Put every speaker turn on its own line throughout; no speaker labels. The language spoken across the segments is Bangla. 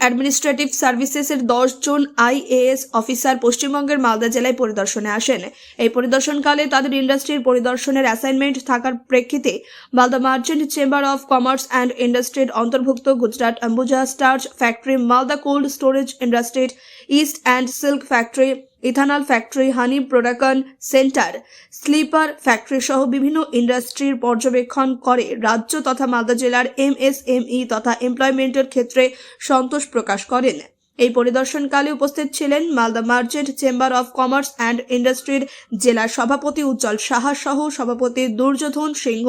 অ্যাডমিনিস্ট্রেটিভ সার্ভিসেসের জন আইএএস অফিসার পশ্চিমবঙ্গের মালদা জেলায় পরিদর্শনে আসেন। এই পরিদর্শনকালে তাদের ইন্ডাস্ট্রির পরিদর্শনের অ্যাসাইনমেন্ট থাকার প্রেক্ষিতে Malda merchant chamber of commerce and ইন্ডাস্ট্রির অন্তর্ভুক্ত Gujarat Ambuja starch factory Malda cold storage ইন্ডাস্ট্রির east and silk factory ethanol factory, honey production centre, slipper factory সহ বিভিন্ন ইন্ডাস্ট্রির পর্যবেক্ষণ করে রাজ্য তথা মালদা জেলার এমএসএমই তথা এমপ্লয়মেন্টের ক্ষেত্রে সন্তোষ প্রকাশ করেন। এই পরিদর্শনকালে উপস্থিত ছিলেন Malda merchant chamber of commerce and ইন্ডাস্ট্রির জেলা সভাপতি উজ্জ্বল সাহা সহ সভাপতি দুর্যোধন সিংহ,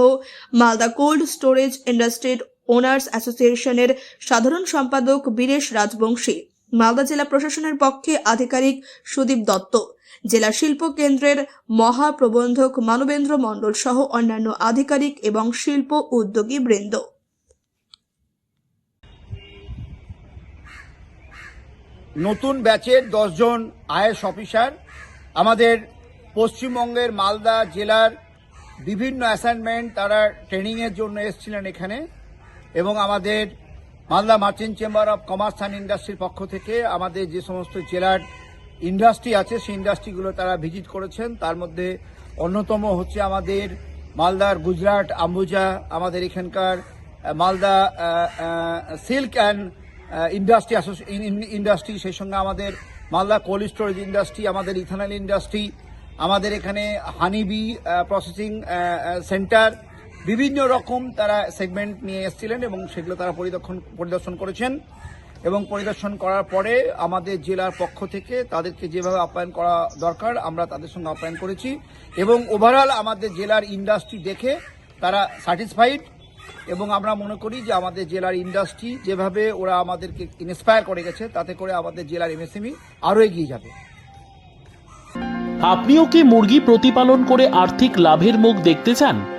মালদা কোল্ড স্টোরেজ ইন্ডাস্ট্রির ওনার্স অ্যাসোসিয়েশনের সাধারণ সম্পাদক বীরেশ রাজবংশী। মালদা জেলা প্রশাসনের পক্ষে আধিকারিক সুদীপ দত্ত, জেলা শিল্প কেন্দ্রের মহাপ্রবন্ধক মানবেন্দ্র মণ্ডল সহ অন্যান্য আধিকারিক এবং শিল্প উদ্যোগী বৃন্দ।
নতুন ব্যাচের দশজন আইএস অফিসার আমাদের পশ্চিমবঙ্গের মালদা জেলার বিভিন্ন অ্যাসাইনমেন্ট তারা ট্রেনিংয়ের জন্য এসেছিলেন এখানে এবং আমাদের Malda merchant chamber of commerce and ইন্ডাস্ট্রির পক্ষ থেকে আমাদের যে সমস্ত জেলার ইন্ডাস্ট্রি আছে, সেই ইন্ডাস্ট্রিগুলো তারা ভিজিট করেছেন। তার মধ্যে অন্যতম হচ্ছে আমাদের মালদার গুজরাট, আম্বুজা, আমাদের এখানকার Malda silk and industry industry, সেই সঙ্গে আমাদের মালদা কোল্ড স্টোরেজ ইন্ডাস্ট্রি, আমাদের ইথানল ইন্ডাস্ট্রি, আমাদের এখানে হানিবি প্রসেসিং সেন্টার বিভিন্ন রকম তারা সেগমেন্ট নিয়ে এসেছিলেন এবং সেগুলো তারা পরিদর্শন পরিদর্শন করেছেন। এবং পরিদর্শন করার পরে আমাদের জেলার পক্ষ থেকে তাদেরকে যেভাবে আপ্যায়ন করা দরকার, আমরা তাদের সঙ্গে আপ্যায়ন করেছি। এবং ওভারঅল আমাদের জেলার ইন্ডাস্ট্রি দেখে তারা স্যাটিসফাইড এবং আমরা মনে করি যে আমাদের জেলার ইন্ডাস্ট্রি যেভাবে ওরা আমাদেরকে ইন্সপায়ার করে গেছে, তাতে করে আমাদের জেলার এমএসএমই আরও এগিয়ে যাবে।
আপনিও কি মুরগি প্রতিপালন করে আর্থিক লাভের মুখ দেখতে চান?